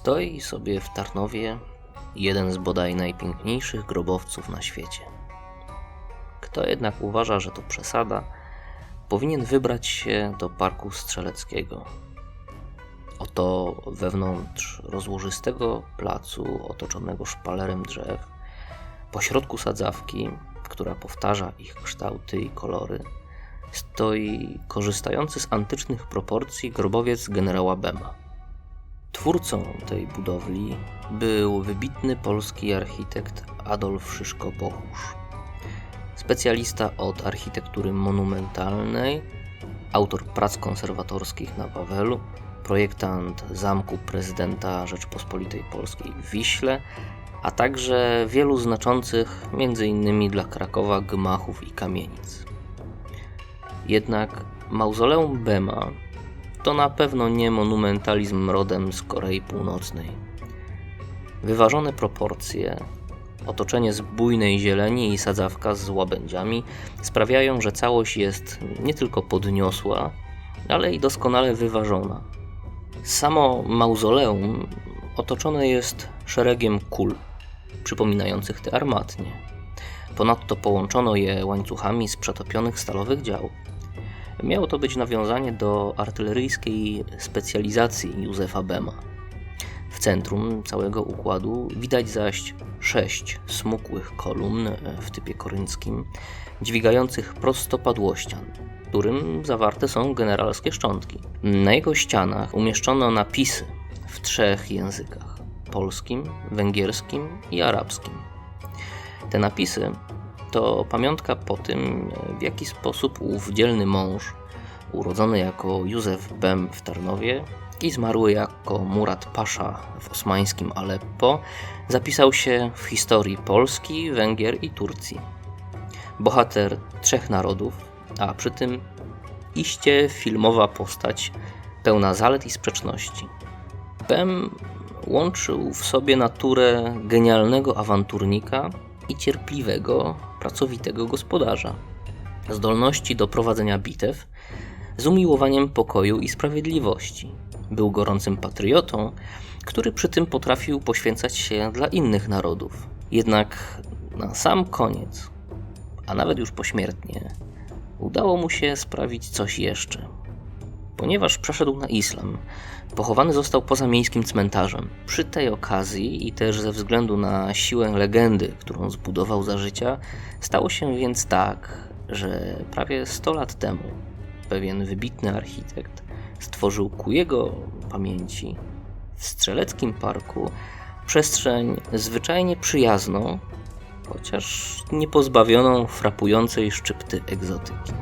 Stoi sobie w Tarnowie jeden z bodaj najpiękniejszych grobowców na świecie. Kto jednak uważa, że to przesada, powinien wybrać się do Parku Strzeleckiego. Oto wewnątrz rozłożystego placu otoczonego szpalerem drzew, pośrodku sadzawki, która powtarza ich kształty i kolory, stoi korzystający z antycznych proporcji grobowiec generała Bema. Twórcą tej budowli był wybitny polski architekt Adolf Szyszko-Bochusz. Specjalista od architektury monumentalnej, autor prac konserwatorskich na Wawelu, projektant zamku prezydenta Rzeczpospolitej Polskiej w Wiśle, a także wielu znaczących, m.in. dla Krakowa, gmachów i kamienic. Jednak mauzoleum Bema to na pewno nie monumentalizm rodem z Korei Północnej. Wyważone proporcje, otoczenie z bujnej zieleni i sadzawka z łabędziami sprawiają, że całość jest nie tylko podniosła, ale i doskonale wyważona. Samo mauzoleum otoczone jest szeregiem kul, przypominających te armatnie. Ponadto połączono je łańcuchami z przetopionych stalowych dział. Miało to być nawiązanie do artyleryjskiej specjalizacji Józefa Bema. W centrum całego układu widać zaś sześć smukłych kolumn w typie korynckim, dźwigających prostopadłościan, którym zawarte są generalskie szczątki. Na jego ścianach umieszczono napisy w trzech językach: polskim, węgierskim i arabskim. Te napisy to pamiątka po tym, w jaki sposób ów dzielny mąż, urodzony jako Józef Bem w Tarnowie i zmarły jako Murat Pasza w osmańskim Aleppo, zapisał się w historii Polski, Węgier i Turcji. Bohater trzech narodów, a przy tym iście filmowa postać pełna zalet i sprzeczności. Bem łączył w sobie naturę genialnego awanturnika i cierpliwego, pracowitego gospodarza. Zdolności do prowadzenia bitew z umiłowaniem pokoju i sprawiedliwości. Był gorącym patriotą, który przy tym potrafił poświęcać się dla innych narodów. Jednak na sam koniec, a nawet już pośmiertnie, udało mu się sprawić coś jeszcze. Ponieważ przeszedł na islam, pochowany został poza miejskim cmentarzem. Przy tej okazji i też ze względu na siłę legendy, którą zbudował za życia, stało się więc tak, że prawie 100 lat temu pewien wybitny architekt stworzył ku jego pamięci w Strzeleckim Parku przestrzeń zwyczajnie przyjazną, chociaż nie pozbawioną frapującej szczypty egzotyki.